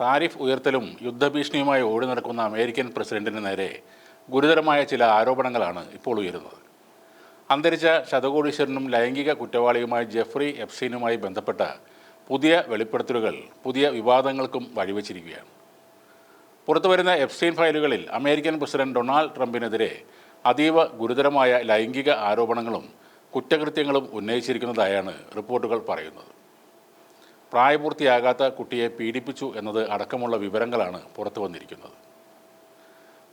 Tariff ഉയർത്തലും യുദ്ധഭീഷണിയുമായി ഓടി നടക്കുന്ന American പ്രസിഡന്റിന് നേരെ ഗുരുതരമായ ചില ആരോപണങ്ങളാണ് ഇപ്പോൾ ഉയരുന്നത്. അന്തരിച്ച ശതകോടീശ്വരനും ലൈംഗിക കുറ്റവാളിയുമായ ജെഫ്രി എപ്സീനുമായി ബന്ധപ്പെട്ട പുതിയ വെളിപ്പെടുത്തലുകൾ പുതിയ വിവാദങ്ങൾക്കും വഴിവെച്ചിരിക്കുകയാണ്. പുറത്തുവരുന്ന എപ്സീൻ ഫയലുകളിൽ അമേരിക്കൻ പ്രസിഡന്റ് ഡൊണാൾഡ് ട്രംപിനെതിരെ അതീവ ഗുരുതരമായ ലൈംഗിക ആരോപണങ്ങളും കുറ്റകൃത്യങ്ങളും ഉന്നയിച്ചിരിക്കുന്നതായാണ് റിപ്പോർട്ടുകൾ പറയുന്നത്. പ്രായപൂർത്തിയാകാത്ത കുട്ടിയെ പീഡിപ്പിച്ചു എന്നത് അടക്കമുള്ള വിവരങ്ങളാണ് പുറത്തു വന്നിരിക്കുന്നത്.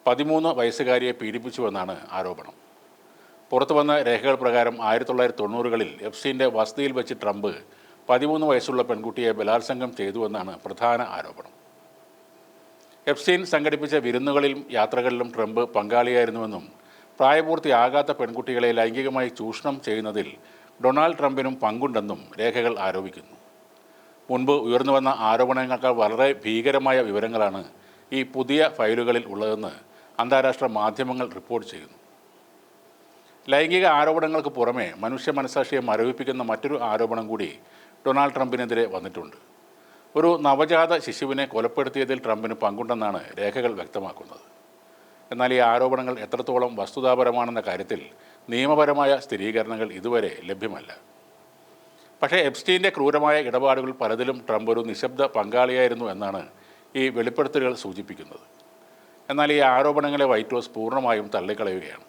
പതിമൂന്ന് വയസ്സുകാരിയെ പീഡിപ്പിച്ചുവെന്നാണ് ആരോപണം. പുറത്തു വന്ന രേഖകൾ പ്രകാരം ആയിരത്തി തൊള്ളായിരത്തി തൊണ്ണൂറുകളിൽ എഫ്സീന്റെ വസതിയിൽ വെച്ച് ട്രംപ് പതിമൂന്ന് വയസ്സുള്ള പെൺകുട്ടിയെ ബലാത്സംഗം ചെയ്തുവെന്നാണ് പ്രധാന ആരോപണം. എഫ്സീൻ സംഘടിപ്പിച്ച വിരുന്നുകളിലും യാത്രകളിലും ട്രംപ് പങ്കാളിയായിരുന്നുവെന്നും പ്രായപൂർത്തിയാകാത്ത പെൺകുട്ടികളെ ലൈംഗികമായി ചൂഷണം ചെയ്യുന്നതിൽ ഡൊണാൾഡ് ട്രംപിനും പങ്കുണ്ടെന്നും രേഖകൾ ആരോപിക്കുന്നു. മുൻപ് ഉയർന്നു വന്ന ആരോപണങ്ങളെക്കാൾ വളരെ ഭീകരമായ വിവരങ്ങളാണ് ഈ പുതിയ ഫയലുകളിൽ ഉള്ളതെന്ന് അന്താരാഷ്ട്ര മാധ്യമങ്ങൾ റിപ്പോർട്ട് ചെയ്യുന്നു. ലൈംഗിക ആരോപണങ്ങൾക്ക് പുറമെ മനുഷ്യ മനസാക്ഷിയെ മരവിപ്പിക്കുന്ന മറ്റൊരു ആരോപണം കൂടി ഡൊണാൾഡ് ട്രംപിനെതിരെ വന്നിട്ടുണ്ട്. ഒരു നവജാത ശിശുവിനെ കൊലപ്പെടുത്തിയതിൽ ട്രംപിന് പങ്കുണ്ടെന്നാണ് രേഖകൾ വ്യക്തമാക്കുന്നത്. എന്നാൽ ഈ ആരോപണങ്ങൾ എത്രത്തോളം വസ്തുതാപരമാണെന്ന കാര്യത്തിൽ നിയമപരമായ സ്ഥിരീകരണങ്ങൾ ഇതുവരെ ലഭ്യമല്ല. പക്ഷേ എപ്സ്റ്റീന്റെ ക്രൂരമായ ഇടപാടുകൾ പലതിലും ട്രംപ് ഒരു നിശബ്ദ പങ്കാളിയായിരുന്നു എന്നാണ് ഈ വെളിപ്പെടുത്തലുകൾ സൂചിപ്പിക്കുന്നത്. എന്നാൽ ഈ ആരോപണങ്ങളെ വൈറ്റ് ഹൗസ് പൂർണമായും തള്ളിക്കളയുകയാണ്.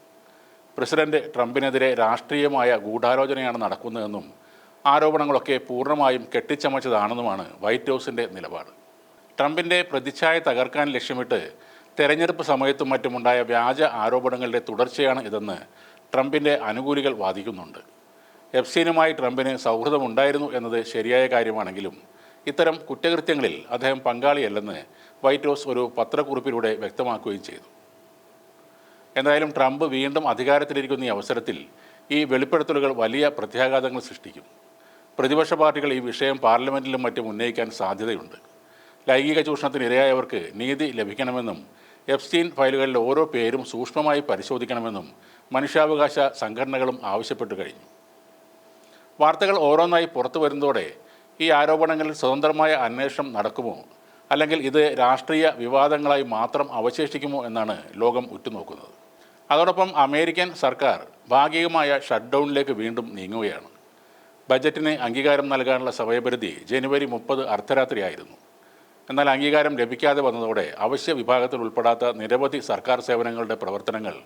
പ്രസിഡന്റ് ട്രംപിനെതിരെ രാഷ്ട്രീയമായ ഗൂഢാലോചനയാണ് നടക്കുന്നതെന്നും ആരോപണങ്ങളൊക്കെ പൂർണമായും കെട്ടിച്ചമച്ചതാണെന്നുമാണ് വൈറ്റ് ഹൗസിന്റെ നിലപാട്. ട്രംപിന്റെ പ്രതിച്ഛായ തകർക്കാൻ ലക്ഷ്യമിട്ട് തെരഞ്ഞെടുപ്പ് സമയത്തും മറ്റുമുണ്ടായ വ്യാജ ആരോപണങ്ങളുടെ തുടർച്ചയാണ് ഇതെന്ന് ട്രംപിന്റെ അനുകൂലികൾ വാദിക്കുന്നുണ്ട്. എഫ്സീനുമായി ട്രംപിന് സൗഹൃദമുണ്ടായിരുന്നു എന്നത് ശരിയായ കാര്യമാണെങ്കിലും ഇത്തരം കുറ്റകൃത്യങ്ങളിൽ അദ്ദേഹം പങ്കാളിയല്ലെന്ന് വൈറ്റ് ഹൗസ് ഒരു പത്രക്കുറിപ്പിലൂടെ വ്യക്തമാക്കുകയും ചെയ്തു. എന്തായാലും ട്രംപ് വീണ്ടും അധികാരത്തിലിരിക്കുന്ന ഈ അവസരത്തിൽ ഈ വെളിപ്പെടുത്തലുകൾ വലിയ പ്രത്യാഘാതങ്ങൾ സൃഷ്ടിക്കും. പ്രതിപക്ഷ പാർട്ടികൾ ഈ വിഷയം പാർലമെന്റിലും മറ്റും ഉന്നയിക്കാൻ സാധ്യതയുണ്ട്. ലൈംഗിക ചൂഷണത്തിന് ഇരയായവർക്ക് നീതി ലഭിക്കണമെന്നും എഫ്സ്റ്റീൻ ഫയലുകളിലെ ഓരോ പേരും സൂക്ഷ്മമായി പരിശോധിക്കണമെന്നും മനുഷ്യാവകാശ സംഘടനകളും ആവശ്യപ്പെട്ടു കഴിഞ്ഞു. വാർത്തകൾ ഓരോന്നായി പുറത്തു വരുന്നതോടെ ഈ ആരോപണങ്ങളിൽ സ്വതന്ത്രമായ അന്വേഷണം നടക്കുമോ? അല്ലെങ്കിൽ ഇത് രാഷ്ട്രീയ വിവാദങ്ങളായി മാത്രം അവശേഷിക്കുമോ എന്നാണ് ലോകം ഉറ്റുനോക്കുന്നത്. അതോടൊപ്പം അമേരിക്കൻ സർക്കാർ ഭാഗികമായ ഷട്ട്ഡൗണിലേക്ക് വീണ്ടും നീങ്ങുകയാണ്. ബജറ്റിന് അംഗീകാരം നൽകാനുള്ള സമയപരിധി ജനുവരി മുപ്പത് അർദ്ധരാത്രിയായിരുന്നു. എന്നാൽ അംഗീകാരം ലഭിക്കാതെ വന്നതോടെ അവശ്യ വിഭാഗത്തിൽ ഉൾപ്പെടാത്ത നിരവധി സർക്കാർ സേവനങ്ങളുടെ പ്രവർത്തനങ്ങൾ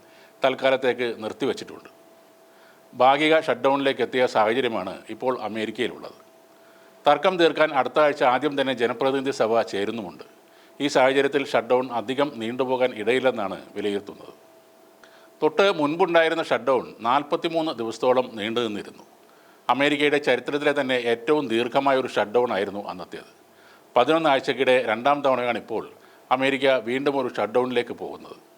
തൽക്കാലത്തേക്ക് നിർത്തിവച്ചിട്ടുണ്ട്. ഭാഗിക ഷട്ട്ഡൗണിലേക്ക് എത്തിയ സാഹചര്യമാണ് ഇപ്പോൾ അമേരിക്കയിലുള്ളത്. തർക്കം തീർക്കാൻ അടുത്ത ആഴ്ച ആദ്യം തന്നെ ജനപ്രതിനിധി സഭ ചേരുന്നുമുണ്ട്. ഈ സാഹചര്യത്തിൽ ഷട്ട്ഡൗൺ അധികം നീണ്ടുപോകാൻ ഇടയില്ലെന്നാണ് വിലയിരുത്തുന്നത്. തൊട്ട് മുൻപുണ്ടായിരുന്ന ഷട്ട്ഡൗൺ നാൽപ്പത്തിമൂന്ന് ദിവസത്തോളം നീണ്ടു നിന്നിരുന്നു. അമേരിക്കയുടെ ചരിത്രത്തിലെ തന്നെ ഏറ്റവും ദീർഘമായ ഒരു ഷട്ട്ഡൗൺ ആയിരുന്നു അന്നത്തേത്. പതിനൊന്ന് ആഴ്ചക്കിടെ രണ്ടാം തവണയാണ് ഇപ്പോൾ അമേരിക്ക വീണ്ടും ഒരു ഷട്ട്ഡൗണിലേക്ക് പോകുന്നത്.